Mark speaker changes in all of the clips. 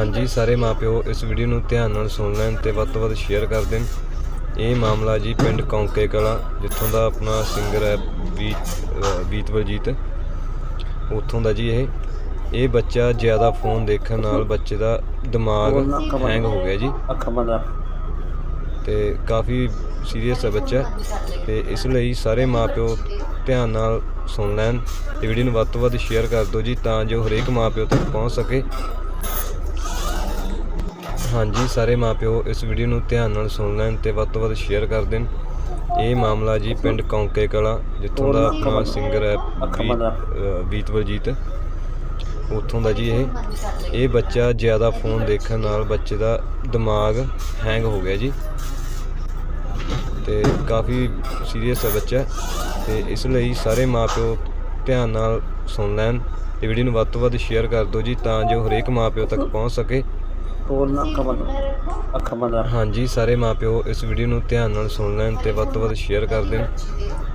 Speaker 1: ਹਾਂਜੀ ਸਾਰੇ ਮਾਪਿਓ ਇਸ ਵੀਡੀਓ ਨੂੰ ਧਿਆਨ ਨਾਲ ਸੁਣ ਲੈਣ ਤੇ ਵੱਧ ਤੋਂ ਵੱਧ ਸ਼ੇਅਰ ਕਰ ਦੇਣ। ਇਹ ਮਾਮਲਾ ਜੀ ਪਿੰਡ ਕੌਂਕੇ ਕਲਾ ਜਿੱਥੋਂ ਦਾ ਆਪਣਾ ਸਿੰਗਰ ਹੈ ਬੀਤ ਬੀਤ ਬਲਜੀਤ ਉੱਥੋਂ ਦਾ ਜੀ ਇਹ। ਇਹ ਬੱਚਾ ਜ਼ਿਆਦਾ ਫੋਨ ਦੇਖਣ ਨਾਲ ਬੱਚੇ ਦਾ ਦਿਮਾਗ ਹੈਂਗ ਹੋ ਗਿਆ ਜੀ।
Speaker 2: ਅੱਖਾਂ ਬੰਦ
Speaker 1: ਤੇ ਕਾਫੀ ਸੀਰੀਅਸ ਹੈ ਬੱਚਾ। ਤੇ ਇਸ ਲਈ ਸਾਰੇ ਮਾਪਿਓ ਧਿਆਨ ਨਾਲ ਸੁਣ ਲੈਣ। ਤੇ ਵੀਡੀਓ ਨੂੰ ਵੱਧ ਤੋਂ ਵੱਧ ਸ਼ੇਅਰ ਕਰ ਦਿਓ ਜੀ ਤਾਂ ਜੋ ਹਰੇਕ ਮਾਪਿਓ ਤੱਕ ਪਹੁੰਚ ਸਕੇ। ਹਾਂਜੀ ਸਾਰੇ ਮਾਪਿਓ ਇਸ ਵੀਡੀਓ ਨੂੰ ਧਿਆਨ ਨਾਲ ਸੁਣ ਲੈਣ ਤੇ ਵੱਧ ਤੋਂ ਵੱਧ ਸ਼ੇਅਰ ਕਰ ਦੇਣ। ਇਹ ਮਾਮਲਾ ਜੀ ਪਿੰਡ ਕੌਂਕੇ ਕਲਾ ਜਿੱਥੋਂ ਦਾ ਆਪਣਾ ਸਿੰਗਰ ਹੈ ਬਲਜੀਤ ਉੱਥੋਂ ਦਾ ਜੀ ਇਹ। ਇਹ ਬੱਚਾ ਜ਼ਿਆਦਾ ਫੋਨ ਦੇਖਣ ਨਾਲ ਬੱਚੇ ਦਾ ਦਿਮਾਗ ਹੈਂਗ ਹੋ ਗਿਆ ਜੀ। ਤੇ ਕਾਫੀ ਸੀਰੀਅਸ ਹੈ ਬੱਚਾ। ਤੇ ਇਸ ਲਈ ਸਾਰੇ ਮਾਪਿਓ ਧਿਆਨ ਨਾਲ ਸੁਣ ਲੈਣ। ਤੇ ਵੀਡੀਓ ਨੂੰ ਵੱਧ ਤੋਂ ਵੱਧ ਸ਼ੇਅਰ ਕਰ ਦਿਓ ਜੀ ਤਾਂ ਜੋ ਹਰੇਕ ਮਾਪਿਓ ਤੱਕ ਪਹੁੰਚ ਸਕੇ।
Speaker 2: ਬੋਲ ਨਾ ਅੱਖਾਂ ਬੰਦ ਅੱਖਾਂ ਬੰਦ ਰੱਖ
Speaker 1: ਹਾਂਜੀ, ਸਾਰੇ ਮਾਪਿਓ ਇਸ ਵੀਡੀਓ ਨੂੰ ਧਿਆਨ ਨਾਲ ਸੁਣ ਲੈਣ ਤੇ ਵੱਧ ਤੋਂ ਵੱਧ ਸ਼ੇਅਰ ਕਰ ਦੇਣ।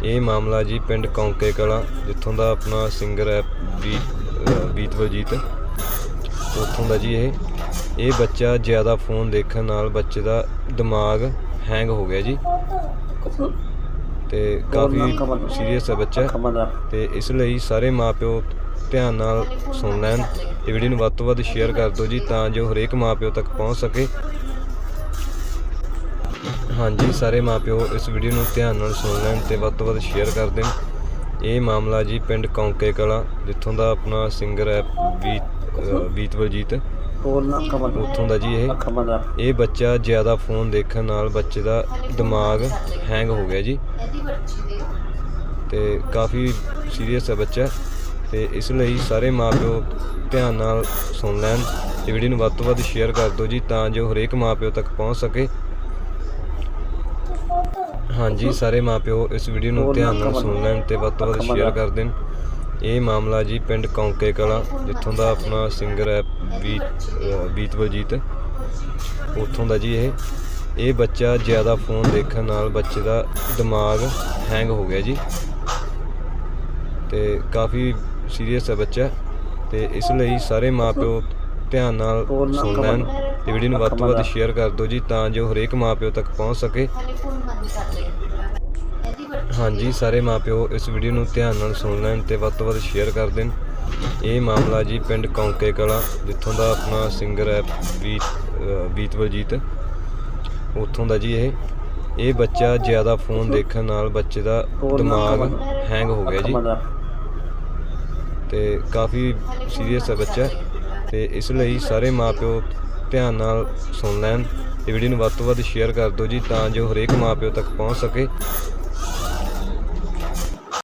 Speaker 1: ਇਹ ਮਾਮਲਾ ਜੀ ਪਿੰਡ ਕੌਂਕੇ ਕਲਾ, ਜਿੱਥੋਂ ਦਾ ਆਪਣਾ ਸਿੰਗਰ ਹੈ ਬੀਤ ਬੀਤ ਬਲਜੀਤ ਉੱਥੋਂ ਦਾ ਜੀ ਇਹ। ਇਹ ਬੱਚਾ ਜ਼ਿਆਦਾ ਫੋਨ ਦੇਖਣ ਨਾਲ ਬੱਚੇ ਦਾ ਦਿਮਾਗ ਹੈਂਗ ਹੋ ਗਿਆ ਜੀ। ਤੇ ਕਾਫੀ ਸੀਰੀਅਸ ਹੈ ਬੱਚਾ। ਤੇ ਇਸ ਲਈ ਸਾਰੇ ਮਾਪਿਓ ਧਿਆਨ ਨਾਲ ਸੁਣ ਲੈਣ। ਤੇ ਵੀਡੀਓ ਨੂੰ ਵੱਧ ਤੋਂ ਵੱਧ ਸ਼ੇਅਰ ਕਰ ਦਿਓ ਜੀ ਤਾਂ ਜੋ ਹਰੇਕ ਮਾਪਿਓ ਤੱਕ ਪਹੁੰਚ ਸਕੇ। ਹਾਂਜੀ ਸਾਰੇ ਮਾਪਿਓ ਇਸ ਵੀਡੀਓ ਨੂੰ ਧਿਆਨ ਨਾਲ ਸੁਣ ਲੈਣ ਤੇ ਵੱਧ ਤੋਂ ਵੱਧ ਸ਼ੇਅਰ ਕਰ ਦੇਣ। ਇਹ ਮਾਮਲਾ ਜੀ ਪਿੰਡ ਕੌਂਕੇ ਕਲਾ ਜਿੱਥੋਂ ਦਾ ਆਪਣਾ ਸਿੰਗਰ ਹੈ ਬੀਤ ਅ,
Speaker 2: ਨਾ
Speaker 1: ਉੱਥੋਂ ਦਾ ਜੀ ਇਹ।
Speaker 2: ਰੱਖ
Speaker 1: ਇਹ ਬੱਚਾ ਜ਼ਿਆਦਾ ਫੋਨ ਦੇਖਣ ਨਾਲ ਬੱਚੇ ਦਾ ਦਿਮਾਗ ਹੈਂਗ ਹੋ ਗਿਆ ਜੀ। ਤੇ ਕਾਫੀ ਸੀਰੀਅਸ ਹੈ ਬੱਚਾ। ਤੇ ਇਸ ਲਈ ਸਾਰੇ ਮਾਪਿਓ ਧਿਆਨ ਨਾਲ ਸੁਣ ਲੈਣ। ਤੇ ਵੀਡੀਓ ਨੂੰ ਵੱਧ ਤੋਂ ਵੱਧ ਸ਼ੇਅਰ ਕਰ ਦਿਓ ਜੀ ਤਾਂ ਜੋ ਹਰੇਕ ਮਾਪਿਓ ਤੱਕ ਪਹੁੰਚ ਸਕੇ। ਹਾਂਜੀ ਸਾਰੇ ਮਾਪਿਓ ਇਸ ਵੀਡੀਓ ਨੂੰ ਧਿਆਨ ਨਾਲ ਸੁਣ ਲੈਣ ਤੇ ਵੱਧ ਤੋਂ ਵੱਧ ਸ਼ੇਅਰ ਕਰ ਦੇਣ। ਇਹ ਮਾਮਲਾ ਜੀ ਪਿੰਡ ਕੌਂਕੇ ਕਲਾ ਜਿੱਥੋਂ ਦਾ ਆਪਣਾ ਸਿੰਗਰ ਹੈ ਬੀਤ ਅ, ਬੀਤ ਬਲਜੀਤ। ਉੱਥੋਂ ਦਾ ਜੀ ਇਹ। ਇਹ ਬੱਚਾ ਜ਼ਿਆਦਾ ਫੋਨ ਦੇਖਣ ਨਾਲ ਬੱਚੇ ਦਾ ਦਿਮਾਗ ਹੈਂਗ ਹੋ ਗਿਆ ਜੀ। ਤੇ ਕਾਫੀ ਸੀਰੀਅਸ ਹੈ ਬੱਚਾ। ਤੇ ਇਸ ਲਈ ਸਾਰੇ ਮਾਪਿਓ ਧਿਆਨ ਨਾਲ ਸੁਣ ਲੈਣ ਤੇ ਵੀਡੀਓ ਨੂੰ ਵੱਧ ਤੋਂ ਵੱਧ ਸ਼ੇਅਰ ਕਰ ਦਿਓ ਜੀ ਤਾਂ ਜੋ ਹਰੇਕ ਮਾਪਿਓ ਤੱਕ ਪਹੁੰਚ ਸਕੇ। ਹਾਂਜੀ ਸਾਰੇ ਮਾਪਿਓ ਇਸ ਵੀਡੀਓ ਨੂੰ ਧਿਆਨ ਨਾਲ ਸੁਣ ਲੈਣ ਤੇ ਵੱਧ ਤੋਂ ਵੱਧ ਸ਼ੇਅਰ ਕਰ ਦੇਣ। ਇਹ ਮਾਮਲਾ ਜੀ ਪਿੰਡ ਕੌਂਕੇ ਕਲਾ ਜਿੱਥੋਂ ਦਾ ਆਪਣਾ ਸਿੰਗਰ ਹੈ ਬੀਤ ਅ, ਬੀਤ ਬਲਜੀਤ ਉੱਥੋਂ ਦਾ ਜੀ ਇਹ। ਇਹ ਬੱਚਾ ਜ਼ਿਆਦਾ ਫੋਨ ਦੇਖਣ ਨਾਲ ਬੱਚੇ ਦਾ ਦਿਮਾਗ ਹੈਂਗ ਹੋ ਗਿਆ ਜੀ।
Speaker 2: ਬੰਦ
Speaker 1: ਤੇ ਕਾਫੀ ਸੀਰੀਅਸ ਹੈ ਬੱਚਾ। ਤੇ ਇਸ ਲਈ ਸਾਰੇ ਮਾਪਿਓ ਧਿਆਨ ਨਾਲ ਸੁਣ ਲੈਣ। ਤੇ ਵੀਡੀਓ ਨੂੰ ਵੱਧ ਤੋਂ ਵੱਧ ਸ਼ੇਅਰ ਕਰ ਦਿਓ ਜੀ ਤਾਂ ਜੋ ਹਰੇਕ ਮਾਪਿਓ ਤੱਕ ਪਹੁੰਚ ਸਕੇ।